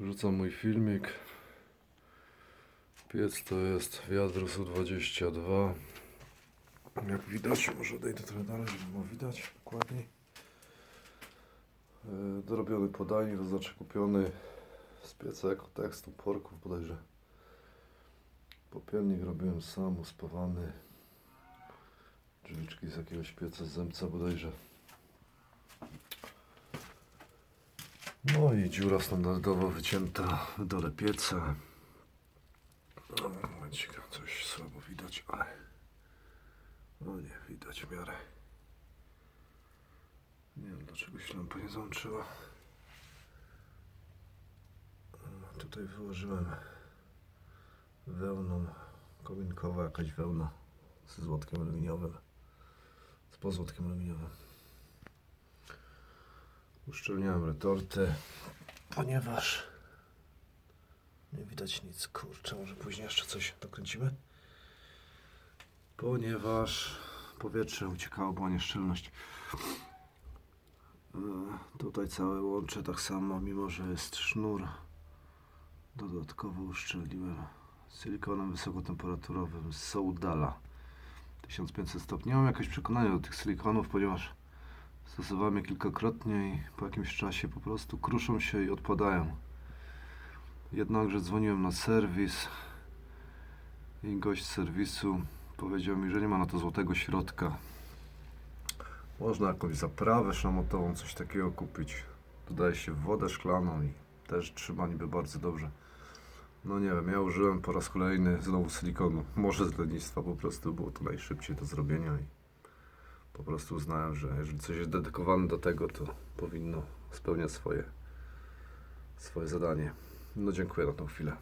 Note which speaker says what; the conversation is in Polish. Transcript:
Speaker 1: Wrzucam mój filmik. Piec to jest Wiadrus U22. Jak widać, może odejdę trochę dalej, żeby było widać dokładniej. Yy, Dorobiony podajnik, to znaczy kupiony z pieca jako tekstu porków bodajże. Popielnik robiłem sam, uspawany. Drzwiczki z jakiegoś pieca z zębca bodajże. No i dziura standardowo wycięta w dole pieca. No, momencik, coś słabo widać, ale... No nie, widać w miarę. Nie wiem dlaczego się lampa nie załączyła. No, tutaj wyłożyłem wełną kominkowa jakaś wełna ze złotkiem aluminiowym. Z pozłotkiem aluminiowym. Uszczelniałem retortę, ponieważ nie widać nic. Kurczę, może później jeszcze coś dokręcimy? Ponieważ powietrze uciekało, była nieszczelność. E, Tutaj całe łącze tak samo, mimo że jest sznur. Dodatkowo uszczelniłem silikonem wysokotemperaturowym z Soudala 1500 stopni. Nie mam jakiegoś przekonania do tych silikonów, ponieważ stosowałem je kilkakrotnie i po jakimś czasie po prostu kruszą się i odpadają. Jednakże dzwoniłem na serwis i gość z serwisu powiedział mi, że nie ma na to złotego środka. Można jakąś zaprawę szamotową, coś takiego kupić. Dodaje się wodę szklaną i też trzyma niby bardzo dobrze. No nie wiem, ja użyłem po raz kolejny znowu silikonu. Może z lenistwa po prostu było to najszybciej do zrobienia i po prostu uznałem, że jeżeli coś jest dedykowane do tego, to powinno spełniać swoje, swoje zadanie. No dziękuję na tą chwilę.